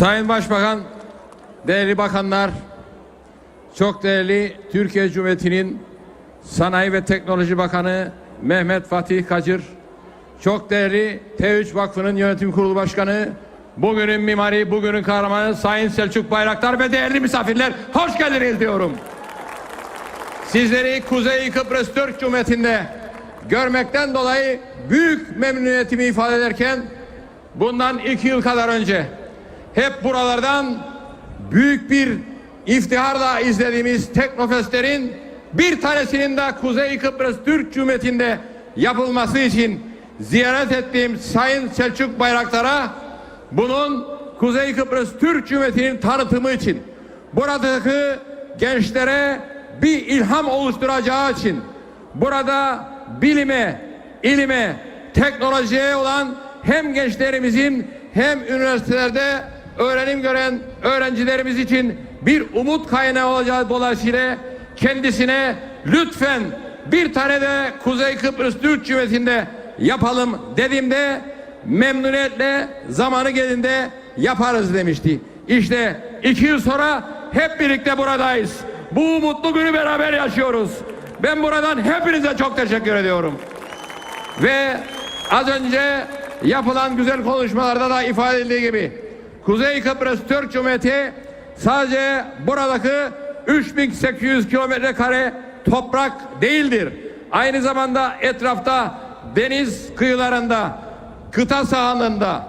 Sayın Başbakan, değerli bakanlar, çok değerli Türkiye Cumhuriyeti'nin Sanayi ve Teknoloji Bakanı Mehmet Fatih Kacır, çok değerli T3 Vakfı'nın yönetim kurulu başkanı, bugünün mimari, bugünün kahramanı Sayın Selçuk Bayraktar ve değerli misafirler hoş geldiniz diyorum. Sizleri Kuzey Kıbrıs Türk Cumhuriyeti'nde görmekten dolayı büyük memnuniyetimi ifade ederken bundan iki yıl kadar önce hep buralardan büyük bir iftiharla izlediğimiz Teknofestlerin bir tanesinin de Kuzey Kıbrıs Türk Cumhuriyeti'nde yapılması için ziyaret ettiğim Sayın Selçuk Bayraktar'a bunun Kuzey Kıbrıs Türk Cumhuriyeti'nin tanıtımı için buradaki gençlere bir ilham oluşturacağı için burada bilime, ilime, teknolojiye olan hem gençlerimizin hem üniversitelerde öğrenim gören öğrencilerimiz için bir umut kaynağı olacağı dolayısıyla kendisine lütfen bir tane de Kuzey Kıbrıs Türk Cumhuriyeti'nde yapalım dediğimde memnuniyetle zamanı geldiğinde yaparız demişti. İşte iki yıl sonra hep birlikte buradayız. Bu mutlu günü beraber yaşıyoruz. Ben buradan hepinize çok teşekkür ediyorum. Ve az önce yapılan güzel konuşmalarda da ifade edildiği gibi Kuzey Kıbrıs Türk Cumhuriyeti sadece buradaki 3800 kilometre kare toprak değildir. Aynı zamanda etrafta deniz kıyılarında, kıta sahanlığında,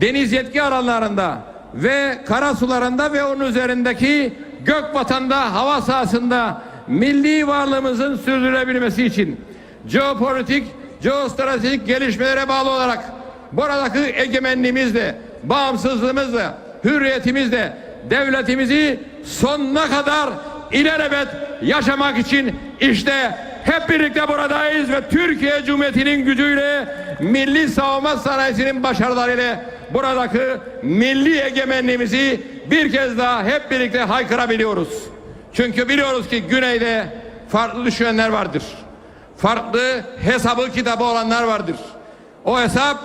deniz yetki alanlarında ve kara sularında ve onun üzerindeki gök vatanda, hava sahasında milli varlığımızın sürdürülebilmesi için jeopolitik, jeostratejik gelişmelere bağlı olarak buradaki egemenliğimizle, bağımsızlığımızla, hürriyetimizle devletimizi sonuna kadar ilelebet yaşamak için işte hep birlikte buradayız ve Türkiye Cumhuriyeti'nin gücüyle milli savunma sanayisinin başarılarıyla buradaki milli egemenliğimizi bir kez daha hep birlikte haykırabiliyoruz. Çünkü biliyoruz ki güneyde farklı düşünenler vardır. Farklı hesabı kitabı olanlar vardır. O hesap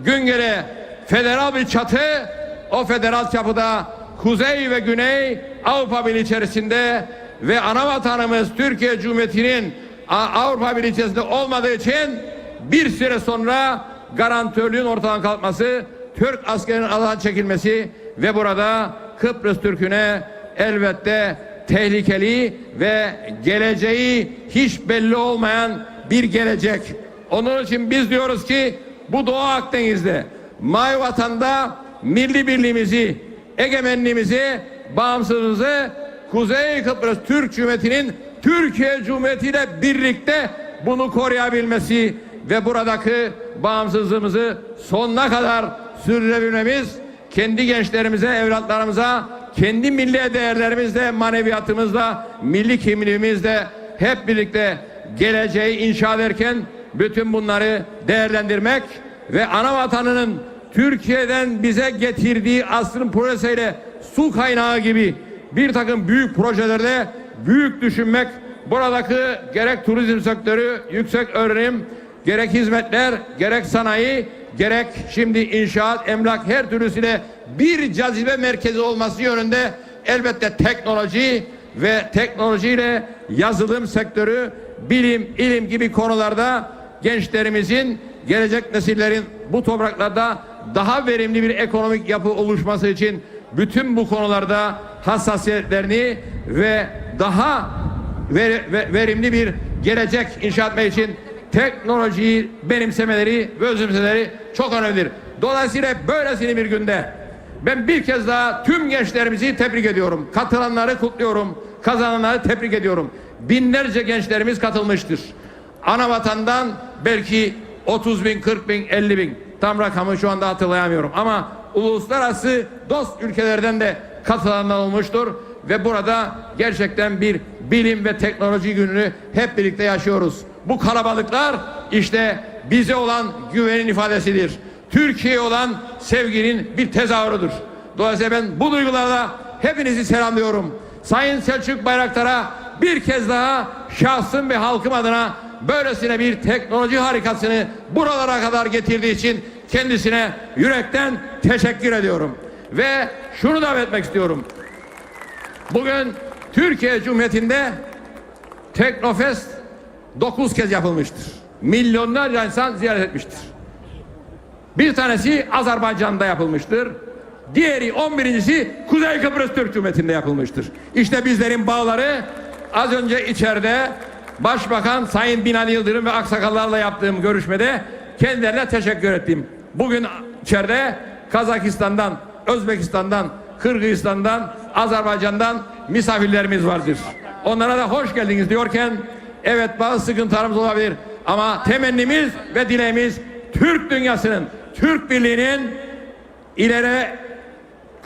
gün gele federal bir çatı o federal çapıda Kuzey ve Güney Avrupa Birliği içerisinde ve ana vatanımız Türkiye Cumhuriyeti'nin Avrupa Birliği içerisinde olmadığı için bir süre sonra garantörlüğün ortadan kalkması, Türk askerinin alan çekilmesi ve burada Kıbrıs Türk'üne elbette tehlikeli ve geleceği hiç belli olmayan bir gelecek. Onun için biz diyoruz ki bu Doğu Akdeniz'de, Mavi Vatan'da milli birliğimizi, egemenliğimizi, bağımsızlığımızı Kuzey Kıbrıs Türk Cumhuriyeti'nin Türkiye Cumhuriyeti ile birlikte bunu koruyabilmesi ve buradaki bağımsızlığımızı sonuna kadar sürdürebilmemiz kendi gençlerimize, evlatlarımıza, kendi milli değerlerimizle, maneviyatımızla, milli kimliğimizle hep birlikte geleceği inşa ederken bütün bunları değerlendirmek ve ana vatanının Türkiye'den bize getirdiği asrın projesiyle su kaynağı gibi bir takım büyük projelerde büyük düşünmek buradaki gerek turizm sektörü, yüksek öğrenim, gerek hizmetler, gerek sanayi, gerek şimdi inşaat, emlak her türlüsüyle bir cazibe merkezi olması yönünde elbette teknoloji ve teknolojiyle yazılım sektörü, bilim, ilim gibi konularda gençlerimizin, gelecek nesillerin bu topraklarda daha verimli bir ekonomik yapı oluşması için bütün bu konularda hassasiyetlerini ve daha ver- ve- verimli bir gelecek inşa etmek için teknolojiyi benimsemeleri ve özümsemeleri çok önemlidir. Dolayısıyla böylesine bir günde ben bir kez daha tüm gençlerimizi tebrik ediyorum. Katılanları kutluyorum. Kazananları tebrik ediyorum. Binlerce gençlerimiz katılmıştır. Ana vatandan belki 30 bin, 40 bin, 50 bin. Tam rakamı şu anda hatırlayamıyorum. Ama uluslararası dost ülkelerden de katılanlar olmuştur. Ve burada gerçekten bir bilim ve teknoloji gününü hep birlikte yaşıyoruz. Bu kalabalıklar işte bize olan güvenin ifadesidir. Türkiye'ye olan sevginin bir tezahürüdür. Dolayısıyla ben bu duygularla hepinizi selamlıyorum. Sayın Selçuk Bayraktar'a bir kez daha şahsım ve halkım adına böylesine bir teknoloji harikasını buralara kadar getirdiği için kendisine yürekten teşekkür ediyorum. Ve şunu da etmek istiyorum. Bugün Türkiye Cumhuriyeti'nde Teknofest 9 kez yapılmıştır. Milyonlarca insan ziyaret etmiştir. Bir tanesi Azerbaycan'da yapılmıştır. Diğeri 11.si Kuzey Kıbrıs Türk Cumhuriyeti'nde yapılmıştır. İşte bizlerin bağları az önce içeride Başbakan Sayın Binali Yıldırım ve aksakallarla yaptığım görüşmede kendilerine teşekkür ettim. Bugün içeride Kazakistan'dan, Özbekistan'dan, Kırgızistan'dan, Azerbaycan'dan misafirlerimiz vardır. Onlara da hoş geldiniz diyorken evet bazı sıkıntılarımız olabilir ama temennimiz ve dileğimiz Türk dünyasının, Türk birliğinin ileri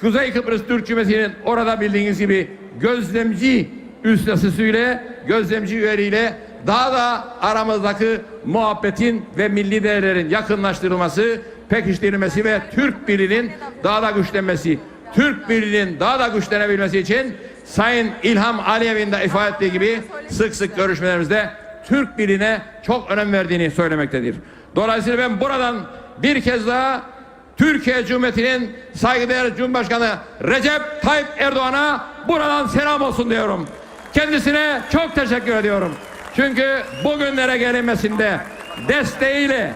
Kuzey Kıbrıs Türk Cumhuriyeti'nin orada bildiğiniz gibi gözlemci üstasısıyla, gözlemci üyeliğiyle daha da aramızdaki muhabbetin ve milli değerlerin yakınlaştırılması, pekiştirilmesi ve Türk birliğinin daha da güçlenmesi, Türk birliğinin daha da güçlenebilmesi için Sayın İlham Aliyev'in de ifade ettiği gibi sık sık görüşmelerimizde Türk birliğine çok önem verdiğini söylemektedir. Dolayısıyla ben buradan bir kez daha Türkiye Cumhuriyeti'nin saygıdeğer Cumhurbaşkanı Recep Tayyip Erdoğan'a buradan selam olsun diyorum. Kendisine çok teşekkür ediyorum. Çünkü bugünlere gelinmesinde desteğiyle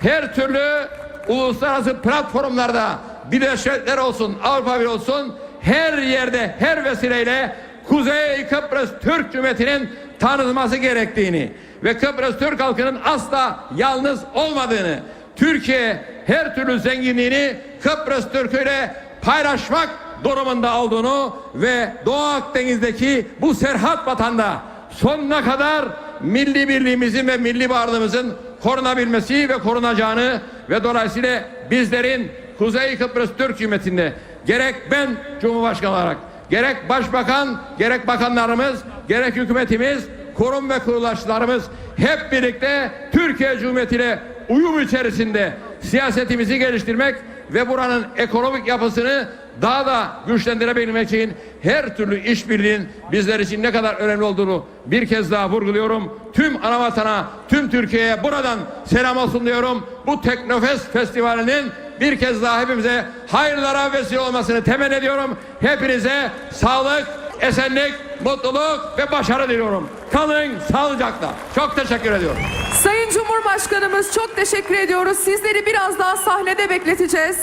her türlü uluslararası platformlarda Birleşmiş Milletler olsun, Avrupa Birliği olsun her yerde her vesileyle Kuzey Kıbrıs Türk Cumhuriyeti'nin tanınması gerektiğini ve Kıbrıs Türk halkının asla yalnız olmadığını Türkiye her türlü zenginliğini Kıbrıs Türk'ü ile paylaşmak durumunda olduğunu ve Doğu Akdeniz'deki bu serhat vatanda sonuna kadar milli birliğimizin ve milli varlığımızın korunabilmesi ve korunacağını ve dolayısıyla bizlerin Kuzey Kıbrıs Türk Cumhuriyeti'nde gerek ben Cumhurbaşkanı olarak gerek başbakan gerek bakanlarımız gerek hükümetimiz kurum ve kuruluşlarımız hep birlikte Türkiye Cumhuriyeti ile uyum içerisinde siyasetimizi geliştirmek ve buranın ekonomik yapısını daha da güçlendirebilmek için her türlü işbirliğinin bizler için ne kadar önemli olduğunu bir kez daha vurguluyorum. Tüm anavatana, tüm Türkiye'ye buradan selam olsun diyorum. Bu Teknofest Festivali'nin bir kez daha hepimize hayırlara vesile olmasını temenni ediyorum. Hepinize sağlık, esenlik, mutluluk ve başarı diliyorum. Kalın sağlıcakla. Çok teşekkür ediyorum. Sayın Cumhurbaşkanımız çok teşekkür ediyoruz. Sizleri biraz daha sahnede bekleteceğiz.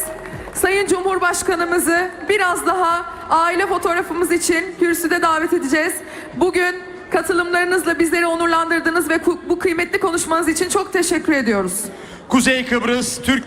Sayın Cumhurbaşkanımızı biraz daha aile fotoğrafımız için kürsüde davet edeceğiz. Bugün katılımlarınızla bizleri onurlandırdınız ve bu kıymetli konuşmanız için çok teşekkür ediyoruz. Kuzey Kıbrıs Türk